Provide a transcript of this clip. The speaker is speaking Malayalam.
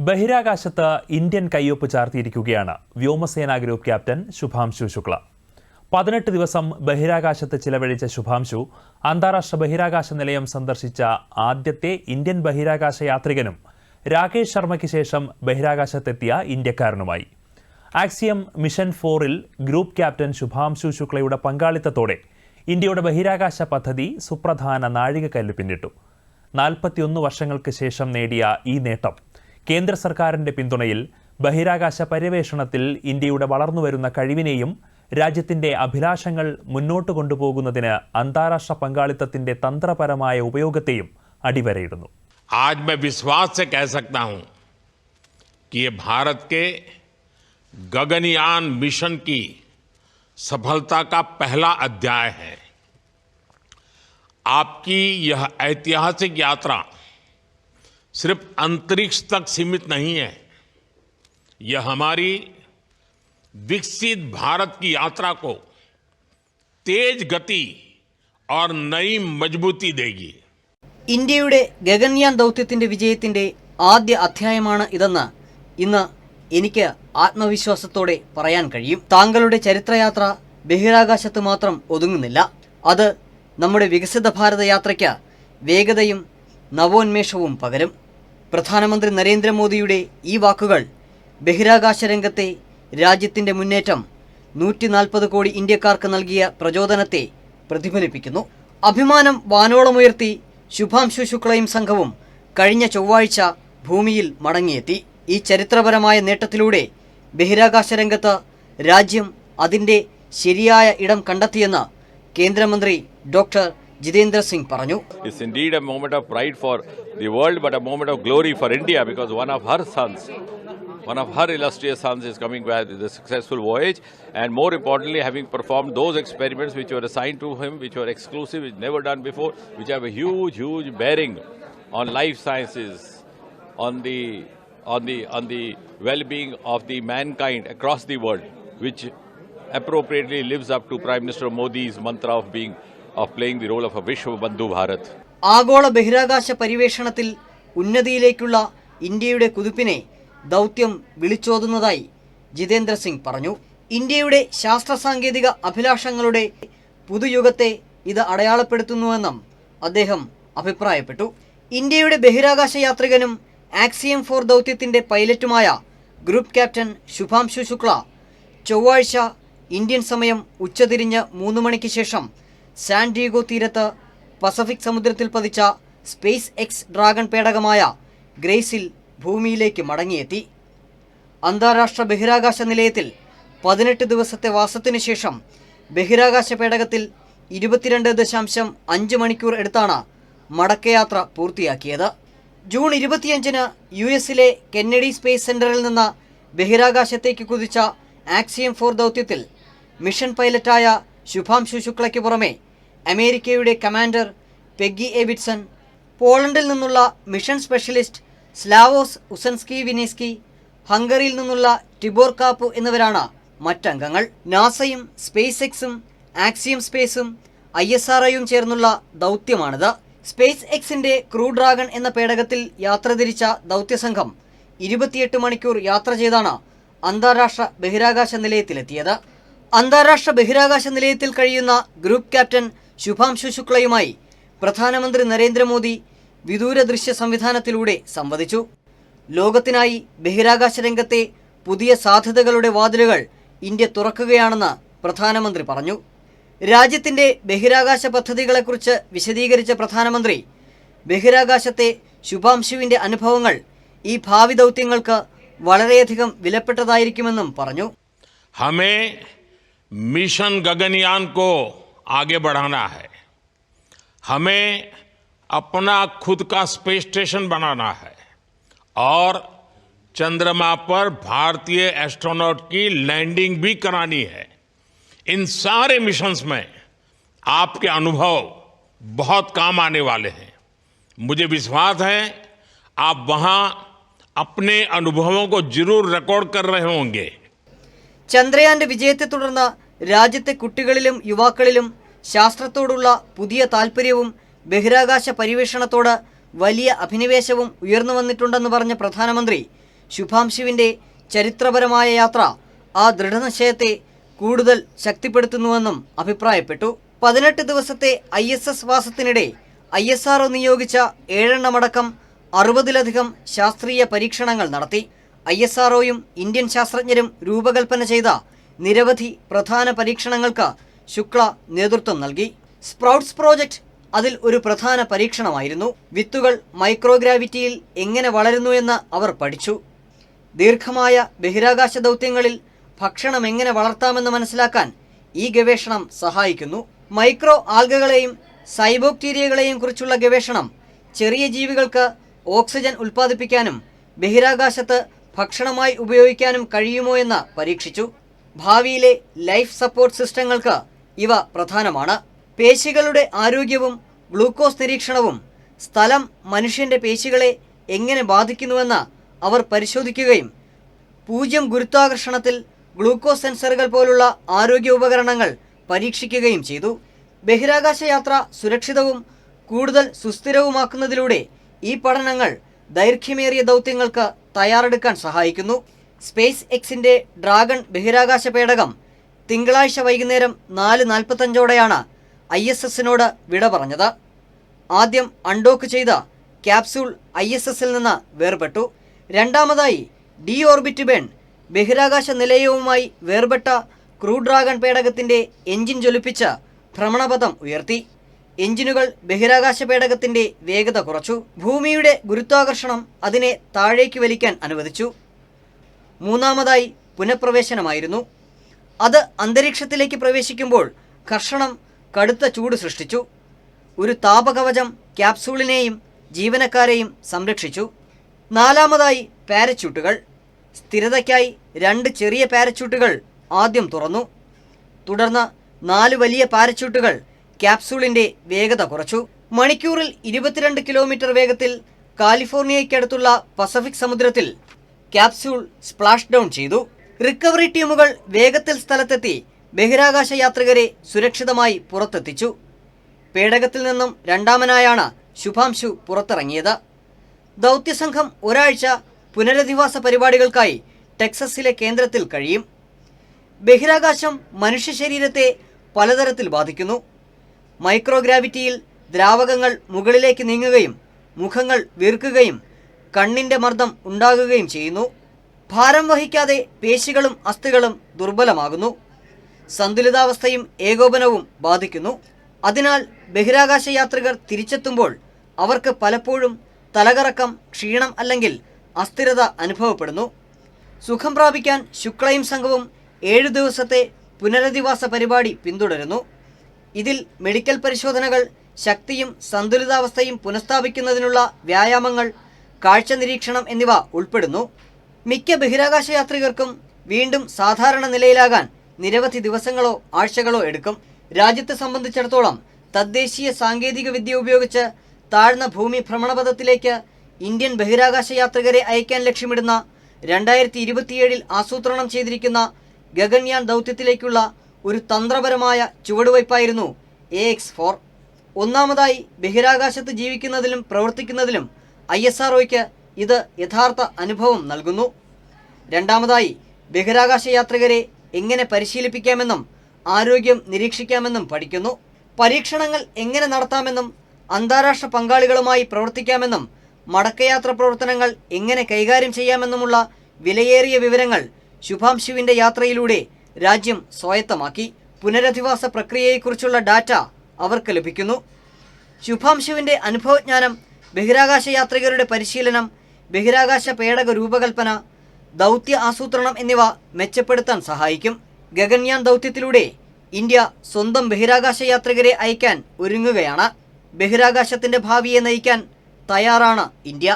ബഹിരാകാശത്ത് ഇന്ത്യൻ കയ്യൊപ്പ് ചാർത്തിയിരിക്കുകയാണ് വ്യോമസേനാ ഗ്രൂപ്പ് ക്യാപ്റ്റൻ ശുഭാംശു ശുക്ല. പതിനെട്ട് ദിവസം ബഹിരാകാശത്ത് ചിലവഴിച്ച ശുഭാംശു അന്താരാഷ്ട്ര ബഹിരാകാശ നിലയം സന്ദർശിച്ച ആദ്യത്തെ ഇന്ത്യൻ ബഹിരാകാശ യാത്രികനും രാകേഷ് ശർമ്മയ്ക്ക് ശേഷം ബഹിരാകാശത്തെത്തിയ ഇന്ത്യക്കാരനുമായി. ആക്സിയം മിഷൻ ഫോറിൽ ഗ്രൂപ്പ് ക്യാപ്റ്റൻ ശുഭാംശു ശുക്ലയുടെ പങ്കാളിത്തത്തോടെ ഇന്ത്യയുടെ ബഹിരാകാശ പദ്ധതി സുപ്രധാന നാഴികക്കല്ല് പിന്നിട്ടു. നാൽപ്പത്തിയൊന്ന് വർഷങ്ങൾക്ക് ശേഷം നേടിയ ഈ നേട്ടം കേന്ദ്ര സർക്കാരിന്റെ പിന്തുണയിൽ ബഹിരാകാശ പര്യവേഷണത്തിൽ ഇന്ത്യയുടെ വളർന്നുവരുന്ന കഴിവിനെയും രാജ്യത്തിന്റെ അഭിലാഷങ്ങൾ മുന്നോട്ട് കൊണ്ടുപോകുന്നതിന് അന്താരാഷ്ട്ര പങ്കാളിത്തത്തിന്റെ തന്ത്രപരമായ ഉപയോഗത്തെയും അടിവരയിടുന്നു आज मैं विश्वास से कह सकता हूं कि ये भारत के गगनयान मिशन की सफलता का पहला अध्याय है आपकी यह ऐतिहासिक यात्रा सिर्फ अंतरिक्ष तक सीमित नहीं है यह हमारी विकसित भारत की यात्रा को तेज गति और नई मजबूती देगी ഇന്ത്യയുടെ ഗഗൻയാൻ ദൗത്യത്തിന്റെ വിജയത്തിന്റെ ആദ്യ അധ്യായമാണ് ഇതെന്ന് ഇന്ന് എനിക്ക് ആത്മവിശ്വാസത്തോടെ പറയാൻ കഴിയും താങ്കളുടെ ചരിത്രയാത്ര ബഹിരാകാശത്ത് മാത്രം ഒതുങ്ങുന്നില്ല അത് നമ്മുടെ വികസിത ഭാരത യാത്രയ്ക്ക് വേഗതയും നവോന്മേഷവും പകരും പ്രധാനമന്ത്രി നരേന്ദ്രമോദിയുടെ ഈ വാക്കുകൾ ബഹിരാകാശ രംഗത്തെ രാജ്യത്തിന്റെ മുന്നേറ്റം നൂറ്റി നാൽപ്പത് കോടി ഇന്ത്യക്കാർക്ക് നൽകിയ പ്രചോദനത്തെ പ്രതിഫലിപ്പിക്കുന്നു. അഭിമാനം വാനോളമുയർത്തി ശുഭാംശു ശുക്ലയും സംഘവും കഴിഞ്ഞ ചൊവ്വാഴ്ച ഭൂമിയിൽ മടങ്ങിയെത്തി. ഈ ചരിത്രപരമായ നേട്ടത്തിലൂടെ ബഹിരാകാശ രംഗത്ത് രാജ്യം അതിന്റെ ശരിയായ ഇടം കണ്ടെത്തിയെന്ന് കേന്ദ്രമന്ത്രി doctor ജിതേന്ദ്ര സിംഗ് പറഞ്ഞു It's indeed a moment of pride for the world, but a moment of glory for India because one of her sons, one of her illustrious sons, is coming back with a successful voyage, and more importantly, having performed those experiments which were assigned to him, which were exclusive, which never done before, which have a huge, huge bearing on life sciences, on the on the on the well-being of the mankind across the world, which appropriately lives up to Prime Minister Modi's mantra of being of playing the role of a Bandhu Bharat. ആഗോള ബഹിരാകാശ പരിവേഷണത്തിൽ ഉന്നതിയിലേക്കുള്ള ഇന്ത്യയുടെ കുതിപ്പിനെ ദൗത്യം വിളിച്ചോതുന്നതായി ജിതേന്ദ്ര സിംഗ് പറഞ്ഞു ഇന്ത്യയുടെ ശാസ്ത്ര സാങ്കേതിക അഭിലാഷങ്ങളുടെ പുതുയുഗത്തെ ഇത് അടയാളപ്പെടുത്തുന്നുവെന്നും അദ്ദേഹം അഭിപ്രായപ്പെട്ടു ഇന്ത്യയുടെ ബഹിരാകാശ യാത്രികനും ആക്സിയം ഫോർ ദൗത്യത്തിന്റെ പൈലറ്റുമായ ഗ്രൂപ്പ് ക്യാപ്റ്റൻ ശുഭാംശു ശുക്ല ചൊവ്വാഴ്ച ഇന്ത്യൻ സമയം ഉച്ചതിരിഞ്ഞ് മൂന്ന് മണിക്ക് ശേഷം സാൻ ഡീഗോ തീരത്ത് പസഫിക് സമുദ്രത്തിൽ പതിച്ച സ്പേസ് എക്സ് ഡ്രാഗൺ പേടകമായ ഗ്രേസിൽ ഭൂമിയിലേക്ക് മടങ്ങിയെത്തി. അന്താരാഷ്ട്ര ബഹിരാകാശ നിലയത്തിൽ പതിനെട്ട് ദിവസത്തെ വാസത്തിനു ശേഷം ബഹിരാകാശ പേടകത്തിൽ ഇരുപത്തിരണ്ട് ദശാംശം അഞ്ച് മണിക്കൂർ എടുത്താണ് മടക്കയാത്ര പൂർത്തിയാക്കിയത്. ജൂൺ ഇരുപത്തിയഞ്ചിന് യു എസിലെ കെന്നഡി സ്പേസ് സെന്ററിൽ നിന്ന് ബഹിരാകാശത്തേക്ക് കുതിച്ച ആക്സിയം ഫോർ ദൗത്യത്തിൽ മിഷൻ പൈലറ്റായ ശുഭാംശു ശുക്ലയ്ക്ക് പുറമെ അമേരിക്കയുടെ കമാൻഡർ പെഗ്ഗി എബിറ്റ്സൺ പോളണ്ടിൽ നിന്നുള്ള mission specialist Slawosz Uznanski Wisniewski ഹംഗറിയിൽ നിന്നുള്ള ടിബോർ കാപ്പു എന്നിവരാണ് മറ്റംഗങ്ങൾ. നാസയും സ്പേസ് എക്സും ആക്സിയം സ്പേസും ഐ എസ് ആർ ഐയും ചേർന്നുള്ള ദൗത്യമാണിത്. സ്പേസ് എക്സിന്റെ ക്രൂ ഡ്രാഗൺ എന്ന പേടകത്തിൽ യാത്ര തിരിച്ച ദൗത്യസംഘം ഇരുപത്തിയെട്ട് മണിക്കൂർ യാത്ര ചെയ്താണ് അന്താരാഷ്ട്ര ബഹിരാകാശ നിലയത്തിലെത്തിയത്. അന്താരാഷ്ട്ര ബഹിരാകാശ നിലയത്തിൽ കഴിയുന്ന ഗ്രൂപ്പ് ക്യാപ്റ്റൻ ശുഭാംശു ശുക്ലയുമായി പ്രധാനമന്ത്രി നരേന്ദ്രമോദി വിദൂര ദൃശ്യ സംവിധാനത്തിലൂടെ സംവദിച്ചു. ലോകത്തിനായി ബഹിരാകാശ രംഗത്തെ പുതിയ സാധ്യതകളുടെ വാതിലുകൾ ഇന്ത്യ തുറക്കുകയാണെന്ന് പ്രധാനമന്ത്രി പറഞ്ഞു. രാജ്യത്തിന്റെ ബഹിരാകാശ പദ്ധതികളെക്കുറിച്ച് വിശദീകരിച്ച പ്രധാനമന്ത്രി ബഹിരാകാശത്തെ ശുഭാംശുവിന്റെ അനുഭവങ്ങൾ ഈ ഭാവി ദൗത്യങ്ങൾക്ക് വളരെയധികം വിലപ്പെട്ടതായിരിക്കുമെന്നും പറഞ്ഞു. ഹമേ മിഷൻ ഗഗൻയാൻ കോ आगे बढ़ाना है हमें अपना खुद का स्पेस स्टेशन बनाना है और चंद्रमा पर भारतीय एस्ट्रोनॉट की लैंडिंग भी करानी है इन सारे मिशंस में आपके अनुभव बहुत काम आने वाले हैं मुझे विश्वास है आप वहां अपने अनुभवों को जरूर रिकॉर्ड कर रहे होंगे ചന്ദ്രയാന്റെ വിജയത്തെ തുടർന്ന് രാജ്യത്തെ കുട്ടികളിലും യുവാക്കളിലും ശാസ്ത്രത്തോടുള്ള പുതിയ താൽപ്പര്യവും ബഹിരാകാശ പരിവേഷണത്തോട് വലിയ അഭിനിവേശവും ഉയർന്നു വന്നിട്ടുണ്ടെന്ന് പറഞ്ഞ പ്രധാനമന്ത്രി ശുഭാംശുവിന്റെ ചരിത്രപരമായ യാത്ര ആ ദൃഢനിശ്ചയത്തെ കൂടുതൽ ശക്തിപ്പെടുത്തുന്നുവെന്നും അഭിപ്രായപ്പെട്ടു. പതിനെട്ട് ദിവസത്തെ ഐ എസ് എസ് വാസത്തിനിടെ ഐ എസ് ആർ നിയോഗിച്ച ഏഴെണ്ണമടക്കം അറുപതിലധികം ശാസ്ത്രീയ പരീക്ഷണങ്ങൾ നടത്തി. ഐ എസ് ആർ ഇന്ത്യൻ ശാസ്ത്രജ്ഞരും രൂപകൽപ്പന ചെയ്ത നിരവധി പ്രധാന പരീക്ഷണങ്ങൾക്ക് ശുക്ല നേതൃത്വം നൽകി. സ്പ്രൗട്ട്സ് പ്രോജക്റ്റ് അതിൽ ഒരു പ്രധാന പരീക്ഷണമായിരുന്നു. വിത്തുകൾ മൈക്രോഗ്രാവിറ്റിയിൽ എങ്ങനെ വളരുന്നു എന്ന് അവർ പഠിച്ചു. ദീർഘമായ ബഹിരാകാശ ദൗത്യങ്ങളിൽ ഭക്ഷണം എങ്ങനെ വളർത്താമെന്ന് മനസ്സിലാക്കാൻ ഈ ഗവേഷണം സഹായിക്കുന്നു. മൈക്രോ ആൽഗകളെയും സൈബോക്ടീരിയകളെയും കുറിച്ചുള്ള ഗവേഷണം ചെറിയ ജീവികൾക്ക് ഓക്സിജൻ ഉൽപ്പാദിപ്പിക്കാനും ബഹിരാകാശത്ത് ഭക്ഷണമായി ഉപയോഗിക്കാനും കഴിയുമോ എന്ന് പരീക്ഷിച്ചു. ഭാവിയിലെ ലൈഫ് സപ്പോർട്ട് സിസ്റ്റങ്ങൾക്ക് ഇവ പ്രധാനമാണ്. പേശികളുടെ ആരോഗ്യവും ഗ്ലൂക്കോസ് നിരീക്ഷണവും സ്ഥലം മനുഷ്യന്റെ പേശികളെ എങ്ങനെ ബാധിക്കുന്നുവെന്ന് അവർ പരിശോധിക്കുകയും പൂജ്യം ഗുരുത്വാകർഷണത്തിൽ ഗ്ലൂക്കോസ് സെൻസറുകൾ പോലുള്ള ആരോഗ്യ ഉപകരണങ്ങൾ പരീക്ഷിക്കുകയും ചെയ്തു. ബഹിരാകാശ യാത്ര സുരക്ഷിതവും കൂടുതൽ സുസ്ഥിരവുമാക്കുന്നതിലൂടെ ഈ പഠനങ്ങൾ ദൈർഘ്യമേറിയ ദൗത്യങ്ങൾക്ക് തയ്യാറെടുക്കാൻ സഹായിക്കുന്നു. സ്പേസ് എക്സിന്റെ ഡ്രാഗൺ ബഹിരാകാശ പേടകം തിങ്കളാഴ്ച വൈകുന്നേരം നാല് നാൽപ്പത്തഞ്ചോടെയാണ് ഐ എസ് എസിനോട് വിട പറഞ്ഞത്. ആദ്യം അൺഡോക്ക് ചെയ്ത ക്യാപ്സൂൾ ഐ എസ് എസിൽ നിന്ന് വേർപെട്ടു. രണ്ടാമതായി ഡി ഓർബിറ്റ് ബേൺ ബഹിരാകാശ നിലയവുമായി വേർപെട്ട ക്രൂ ഡ്രാഗൺ പേടകത്തിന്റെ എഞ്ചിൻ ജ്വലിപ്പിച്ച് ഭ്രമണപഥം ഉയർത്തി. എഞ്ചിനുകൾ ബഹിരാകാശ പേടകത്തിന്റെ വേഗത കുറച്ചു. ഭൂമിയുടെ ഗുരുത്വാകർഷണം അതിനെ താഴേക്ക് വലിക്കാൻ അനുവദിച്ചു. മൂന്നാമതായി പുനഃപ്രവേശനമായിരുന്നു. അത് അന്തരീക്ഷത്തിലേക്ക് പ്രവേശിക്കുമ്പോൾ കർഷണം കടുത്ത ചൂട് സൃഷ്ടിച്ചു. ഒരു താപകവചം ക്യാപ്സൂളിനെയും ജീവനക്കാരെയും സംരക്ഷിച്ചു. നാലാമതായി പാരച്യൂട്ടുകൾ. സ്ഥിരതയ്ക്കായി രണ്ട് ചെറിയ പാരച്യൂട്ടുകൾ ആദ്യം തുറന്നു. തുടർന്ന് നാല് വലിയ പാരച്യൂട്ടുകൾ ക്യാപ്സൂളിന്റെ വേഗത കുറച്ചു. മണിക്കൂറിൽ ഇരുപത്തിരണ്ട് കിലോമീറ്റർ വേഗത്തിൽ കാലിഫോർണിയയ്ക്കടുത്തുള്ള പസഫിക് സമുദ്രത്തിൽ ക്യാപ്സൂൾ സ്പ്ലാഷ് ഡൗൺ ചെയ്തു. റിക്കവറി ടീമുകൾ വേഗത്തിൽ സ്ഥലത്തെത്തി. ബഹിരാകാശ യാത്രികരെ സുരക്ഷിതമായി പുറത്തെത്തിച്ചു. പേടകത്തിൽ നിന്നും രണ്ടാമനായാണ് ശുഭാംശു പുറത്തിറങ്ങിയത്. ദൗത്യസംഘം ഒരാഴ്ച പുനരധിവാസ പരിപാടികൾക്കായി ടെക്സസിലെ കേന്ദ്രത്തിൽ കഴിയും. ബഹിരാകാശം മനുഷ്യ ശരീരത്തെ പലതരത്തിൽ ബാധിക്കുന്നു. മൈക്രോഗ്രാവിറ്റിയിൽ ദ്രാവകങ്ങൾ മുകളിലേക്ക് നീങ്ങുകയും മുഖങ്ങൾ വീർക്കുകയും കണ്ണിന്റെ മർദ്ദം ഉണ്ടാകുകയും ചെയ്യുന്നു. ഭാരം വഹിക്കാതെ പേശികളും അസ്ഥികളും ദുർബലമാകുന്നു. സന്തുലിതാവസ്ഥയും ഏകോപനവും ബാധിക്കുന്നു. അതിനാൽ ബഹിരാകാശ യാത്രികർ തിരിച്ചെത്തുമ്പോൾ അവർക്ക് പലപ്പോഴും തലകറക്കം ക്ഷീണം അല്ലെങ്കിൽ അസ്ഥിരത അനുഭവപ്പെടുന്നു. സുഖം പ്രാപിക്കാൻ ശുക്ലയും സംഘവും ഏഴു ദിവസത്തെ പുനരധിവാസ പരിപാടി പിന്തുടരുന്നു. ഇതിൽ മെഡിക്കൽ പരിശോധനകൾ ശക്തിയും സന്തുലിതാവസ്ഥയും പുനഃസ്ഥാപിക്കുന്നതിനുള്ള വ്യായാമങ്ങൾ കാഴ്ച നിരീക്ഷണം എന്നിവ ഉൾപ്പെടുന്നു. മിക്ക ബഹിരാകാശ യാത്രികർക്കും വീണ്ടും സാധാരണ നിലയിലാകാൻ നിരവധി ദിവസങ്ങളോ ആഴ്ചകളോ എടുക്കും. രാജ്യത്തെ സംബന്ധിച്ചിടത്തോളം തദ്ദേശീയ സാങ്കേതിക വിദ്യ ഉപയോഗിച്ച് താഴ്ന്ന ഭൂമി ഭ്രമണപഥത്തിലേക്ക് ഇന്ത്യൻ ബഹിരാകാശ യാത്രികരെ അയക്കാൻ ലക്ഷ്യമിടുന്ന രണ്ടായിരത്തി ഇരുപത്തിയേഴിൽ ആസൂത്രണം ചെയ്തിരിക്കുന്ന ഗഗൻയാൻ ദൗത്യത്തിലേക്കുള്ള ഒരു തന്ത്രപരമായ ചുവടുവയ്പായിരുന്നു എ എക്സ് ഫോർ ഒന്നാമതായി ബഹിരാകാശത്ത് ജീവിക്കുന്നതിലും പ്രവർത്തിക്കുന്നതിലും ഐ എസ് ആർ ഇത് യഥാർത്ഥ അനുഭവം നൽകുന്നു. രണ്ടാമതായി ബഹിരാകാശ യാത്രികരെ എങ്ങനെ പരിശീലിപ്പിക്കാമെന്നും ആരോഗ്യം നിരീക്ഷിക്കാമെന്നും പഠിക്കുന്നു. പരീക്ഷണങ്ങൾ എങ്ങനെ നടത്താമെന്നും അന്താരാഷ്ട്ര പങ്കാളികളുമായി പ്രവർത്തിക്കാമെന്നും മടക്കയാത്ര പ്രവർത്തനങ്ങൾ എങ്ങനെ കൈകാര്യം ചെയ്യാമെന്നുമുള്ള വിലയേറിയ വിവരങ്ങൾ ശുഭാംശുവിന്റെ യാത്രയിലൂടെ രാജ്യം സ്വായത്തമാക്കി. പുനരധിവാസ പ്രക്രിയയെക്കുറിച്ചുള്ള ഡാറ്റ അവർക്ക് ലഭിക്കുന്നു. ശുഭാംശുവിന്റെ അനുഭവജ്ഞാനം ബഹിരാകാശ യാത്രികരുടെ പരിശീലനം ബഹിരാകാശ പേടക രൂപകൽപ്പന ദൗത്യ ആസൂത്രണം എന്നിവ മെച്ചപ്പെടുത്താൻ സഹായിക്കും. ഗഗൻയാൻ ദൗത്യത്തിലൂടെ ഇന്ത്യ സ്വന്തം ബഹിരാകാശ യാത്രികരെ അയക്കാൻ ഒരുങ്ങുകയാണ്. ബഹിരാകാശത്തിന്റെ ഭാവിയെ നയിക്കാൻ തയ്യാറാണ് ഇന്ത്യ.